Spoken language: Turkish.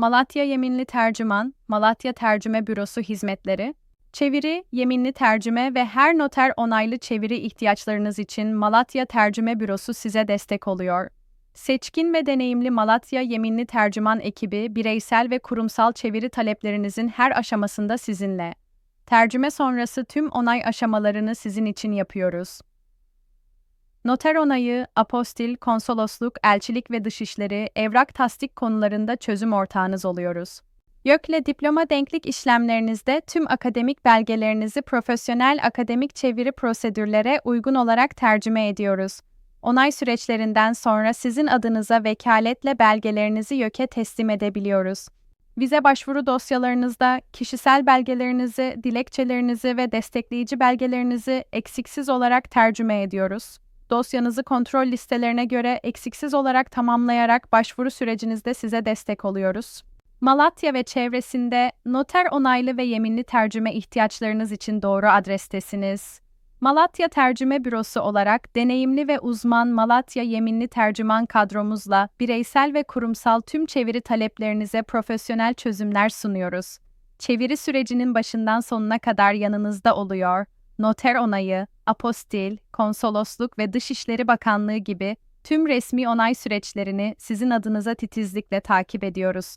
Malatya Yeminli Tercüman, Malatya Tercüme Bürosu Hizmetleri, Çeviri, yeminli tercüme ve her noter onaylı çeviri ihtiyaçlarınız için Malatya Tercüme Bürosu size destek oluyor. Seçkin ve deneyimli Malatya Yeminli Tercüman ekibi, bireysel ve kurumsal çeviri taleplerinizin her aşamasında sizinle. Tercüme sonrası tüm onay aşamalarını sizin için yapıyoruz. Noter onayı, apostil, konsolosluk, elçilik ve dışişleri, evrak tasdik konularında çözüm ortağınız oluyoruz. YÖK'le diploma denklik işlemlerinizde tüm akademik belgelerinizi profesyonel akademik çeviri prosedürlere uygun olarak tercüme ediyoruz. Onay süreçlerinden sonra sizin adınıza vekaletle belgelerinizi YÖK'e teslim edebiliyoruz. Vize başvuru dosyalarınızda kişisel belgelerinizi, dilekçelerinizi ve destekleyici belgelerinizi eksiksiz olarak tercüme ediyoruz. Dosyanızı kontrol listelerine göre eksiksiz olarak tamamlayarak başvuru sürecinizde size destek oluyoruz. Malatya ve çevresinde noter onaylı ve yeminli tercüme ihtiyaçlarınız için doğru adrestesiniz. Malatya Tercüme Bürosu olarak deneyimli ve uzman Malatya yeminli tercüman kadromuzla bireysel ve kurumsal tüm çeviri taleplerinize profesyonel çözümler sunuyoruz. Çeviri sürecinin başından sonuna kadar yanınızda oluyor. Noter onayı, apostil, konsolosluk ve Dışişleri Bakanlığı gibi tüm resmi onay süreçlerini sizin adınıza titizlikle takip ediyoruz.